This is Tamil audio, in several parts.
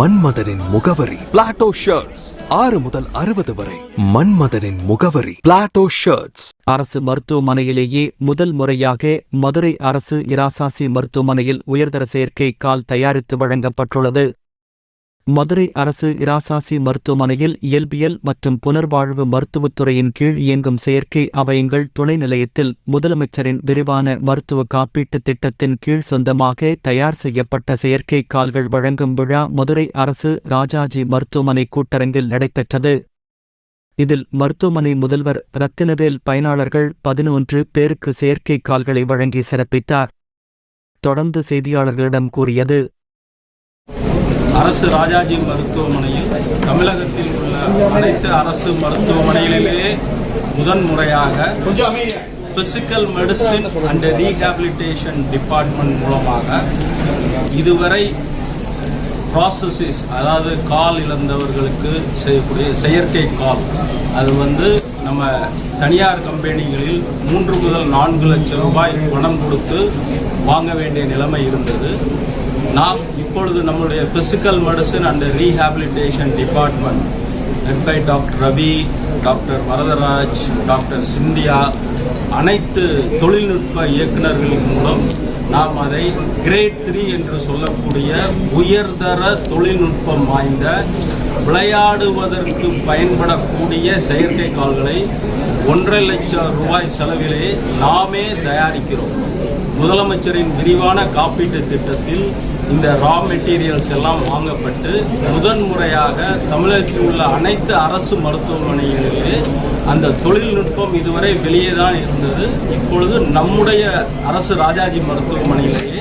மன்மதனின் முகவரி. பிளாட்டோ ஷர்ட்ஸ் ஆறு முதல் அறுபது வரை. மன்மதனின் முகவரி. பிளாட்டோ ஷர்ட்ஸ் அரசு மருத்துவமனையிலேயே முதல் முறையாக மதுரை அரசு இராசாசி மருத்துவமனையில் உயர்தர செயற்கை கால் தயாரித்து வழங்கப்பட்டுள்ளது. மதுரை அரசு இராசாசி மருத்துவமனையில் இயல்பியல் மற்றும் புனர்வாழ்வு மருத்துவத்துறையின் கீழ் இயங்கும் செயற்கை அவயங்கள் துணை நிலையத்தில் முதலமைச்சரின் விரிவான மருத்துவ காப்பீட்டுத் திட்டத்தின் கீழ் சொந்தமாக தயார் செய்யப்பட்ட செயற்கை கால்கள் வழங்கும் விழா மதுரை அரசு ராஜாஜி மருத்துவமனை கூட்டரங்கில் நடைபெற்றது. இதில் மருத்துவமனை முதல்வர் ரத்தினரேல் பயனாளர்கள் பதினொன்று பேருக்கு செயற்கை கால்களை வழங்கி சிறப்பித்தார். தொடர்ந்து செய்தியாளர்களிடம் கூறியது அரசு ராஜாஜி மருத்துவமனையில் தமிழகத்தில் உள்ள அனைத்து அரசு மருத்துவமனைகளிலேயே முதன்முறையாக physical medicine and rehabilitation department மூலமாக இதுவரை ப்ராசஸஸ் அதாவது கால் இழந்தவர்களுக்கு செய்யக்கூடிய செயற்கை கால் அது வந்து நம்ம தனியார் கம்பெனிகளில் மூன்று முதல் நான்கு லட்சம் ரூபாய் பணம் கொடுத்து வாங்க வேண்டிய நிலைமை இருந்தது. நாம் இப்பொழுது நம்முடைய physical medicine and rehabilitation department led by doctor Ravi doctor Varadaraj doctor Cynthia அனைத்து தொழில்நுட்ப இயக்குநர்களின் மூலம் நாம் அதை கிரேட் த்ரீ என்று சொல்லக்கூடிய உயர்தர தொழில்நுட்பம் வாய்ந்த விளையாடுவதற்கு பயன்படக்கூடிய செயற்கை கால்களை ஒன்றரை லட்சம் ரூபாய் செலவிலே நாமே தயாரிக்கிறோம். முதலமைச்சரின் விரிவான காப்பீட்டு திட்டத்தில் இந்த ரா மெட்டீரியல்ஸ் எல்லாம் வாங்கப்பட்டு முதன்முறையாக தமிழகத்தில் உள்ள அனைத்து அரசு மருத்துவமனைகளிலே அந்த தொழில்நுட்பம் இதுவரை வெளியே தான் இருந்தது. இப்பொழுது நம்முடைய அரசு ராஜாஜி மருத்துவமனையிலேயே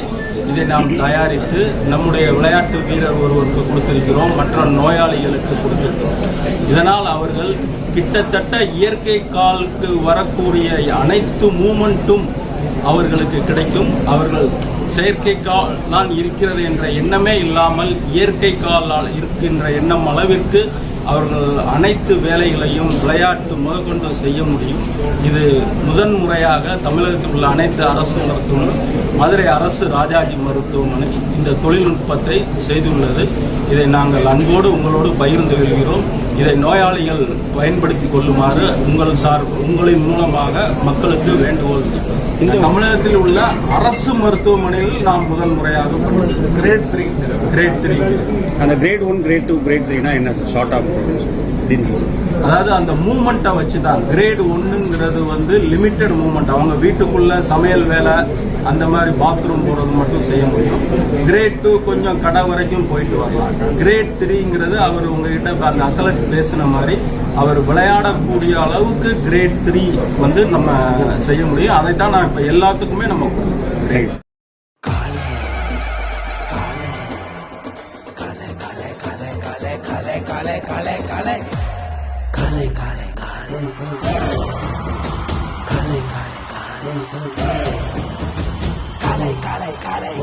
இதை நாம் தயாரித்து நம்முடைய விளையாட்டு வீரர் ஒருவருக்கு கொடுத்திருக்கிறோம் மற்ற நோயாளிகளுக்கு கொடுத்திருக்கிறோம். இதனால் அவர்கள் கிட்டத்தட்ட இயற்கை காலுக்கு வரக்கூடிய அனைத்து மூமெண்ட்டும் அவர்களுக்கு கிடைக்கும். அவர்கள் செயற்கைக்கால் இருக்கிறது என்ற எண்ணமே இல்லாமல் இயற்கை காலால் இருக்கின்ற எண்ணம் அளவிற்கு அவர்கள் அனைத்து வேலைகளையும் விளையாட்டு முதற்கொண்டு செய்ய முடியும். இது முதன்முறையாக தமிழகத்தில் உள்ள அனைத்து அரசு மருத்துவமனை மதுரை அரசு ராஜாஜி மருத்துவமனை இந்த தொழில்நுட்பத்தை செய்துள்ளது. இதை நாங்கள் அன்போடு உங்களோடு பகிர்ந்து கொள்கிறோம். இதை நோயாளிகள் பயன்படுத்தி கொள்ளுமாறு உங்கள் சார் உங்களின் மூலமாக மக்களுக்கு வேண்டுகோள் இந்த தமிழகத்தில் உள்ள அரசு மருத்துவமனையில் நாம் முதல் முறையாக கிரேட் த்ரீ கிரேட் த்ரீ அந்த grade one grade two grade த்ரீனா என்ன ஷார்ட் ஆஃப் அதாவது அந்த மூமெண்ட்டை வச்சு தான் கிரேட் ஒன்றுங்கிறது வந்து லிமிட்டட் மூமெண்ட் அவங்க வீட்டுக்குள்ள சமையல் வேலை அந்த மாதிரி பாத்ரூம் போகிறது மட்டும் செய்ய முடியும். கிரேட் டூ கொஞ்சம் கடை வரைக்கும் போயிட்டு வரலாம். கிரேட் த்ரீங்கிறது அவர் உங்ககிட்ட அந்த அத்லட் பேசின மாதிரி அவர் விளையாடக்கூடிய அளவுக்கு கிரேட் த்ரீ வந்து நம்ம செய்ய முடியும் அதைத்தான் நான் இப்போ எல்லாத்துக்குமே நம்ம கலை கலை கலை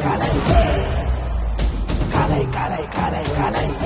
கலை கலை கலை கலை